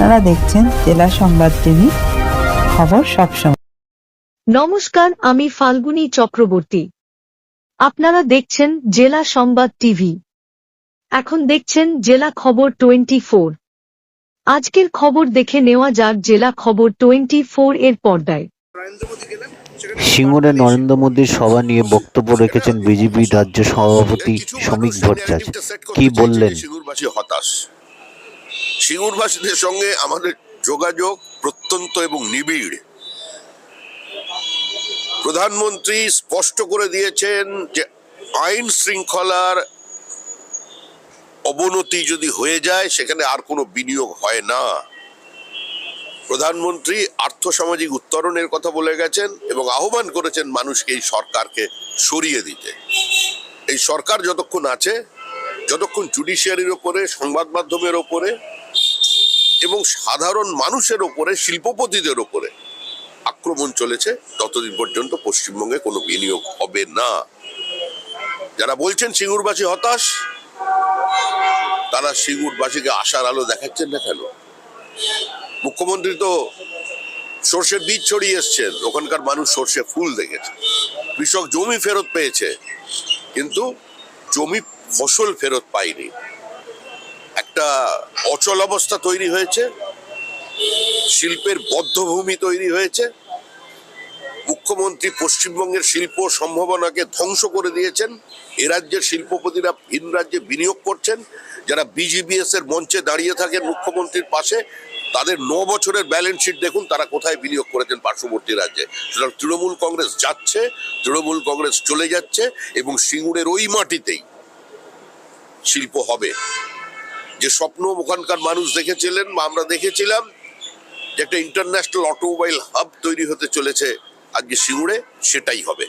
আপনারা দেখছেন জেলা সংবাদ টিভি খবর সবসময় নমস্কার আমি ফাল্গুনী চক্রবর্তী। আপনারা দেখছেন জেলা সংবাদ টিভি। এখন দেখছেন জেলা খবর টোয়েন্টি ফোর। আজকের খবর দেখে নেওয়া যাক জেলা খবর টোয়েন্টি ফোর এর পর্দায়। সিঙ্গুরে নরেন্দ্র মোদীর সভা নিয়ে বক্তব্য রেখেছেন বিজেপি রাজ্য সভাপতি শ্রমিক ভট্টাচার্য। কি বললেন? হতাশ সিঙ্গুরবাসীদের সঙ্গে আমাদের যোগাযোগ প্রত্যন্ত এবং নিবিড়। প্রধানমন্ত্রী স্পষ্ট করে দিয়েছেন যে আইন শৃঙ্খলার অবনতি যদি হয়ে যায়, সেখানে আর কোনো বিনিয়োগ হয় না। প্রধানমন্ত্রী আর্থসামাজিক উত্তরণের কথা বলে গেছেন এবং আহ্বান করেছেন মানুষকে এই সরকারকে সরিয়ে দিতে। এই সরকার যতক্ষণ আছে, যতক্ষণ জুডিশিয়ারির ওপরে, সংবাদ মাধ্যমের ওপরে এবং সাধারণ মানুষের ওপরে, শিল্পপতিদের ওপরে আক্রমণ চলেছে। ততদিন পর্যন্ত পশ্চিমবঙ্গে কোনো বিনিয়োগ হবে না। যারা বলছেন সিঙ্গুরবাসী হতাশ, তারা সিঙ্গুরবাসীকে আশার আলো দেখাচ্ছেন না কেন? মুখ্যমন্ত্রী তো সর্ষের বীজ ছড়িয়ে এসছেন, ওখানকার মানুষ সর্ষে ফুল দেখেছে। কৃষক জমি ফেরত পেয়েছে, কিন্তু জমি ফসল ফেরত পায়নি। একটা অচল অবস্থা তৈরি হয়েছে। শিল্পের বদ্ধভূমি তৈরি হয়েছে। মুখ্যমন্ত্রী পশ্চিমবঙ্গের শিল্প সম্ভাবনাকে ধ্বংস করে দিয়েছেন। এ রাজ্যের শিল্পপতিরা ভিন রাজ্যে বিনিয়োগ করছেন। যারা বিজিবিএস এর মঞ্চে দাঁড়িয়ে থাকেন মুখ্যমন্ত্রীর পাশে, তাদের ন বছরের ব্যালেন্স শিট দেখুন, তারা কোথায় বিনিয়োগ করেছেন পার্শ্ববর্তী রাজ্যে। সুতরাং তৃণমূল কংগ্রেস যাচ্ছে, তৃণমূল কংগ্রেস চলে যাচ্ছে এবং সিঙ্গুরের ওই মাটিতেই শিল্প হবে। যে স্বপ্ন ওখানকার মানুষ দেখেছিলেন বা আমরা দেখেছিলাম যে একটা ইন্টারন্যাশনাল অটোমোবাইল হাব তৈরি হতে চলেছে আজকে সিঙ্গুরে সেটাই হবে।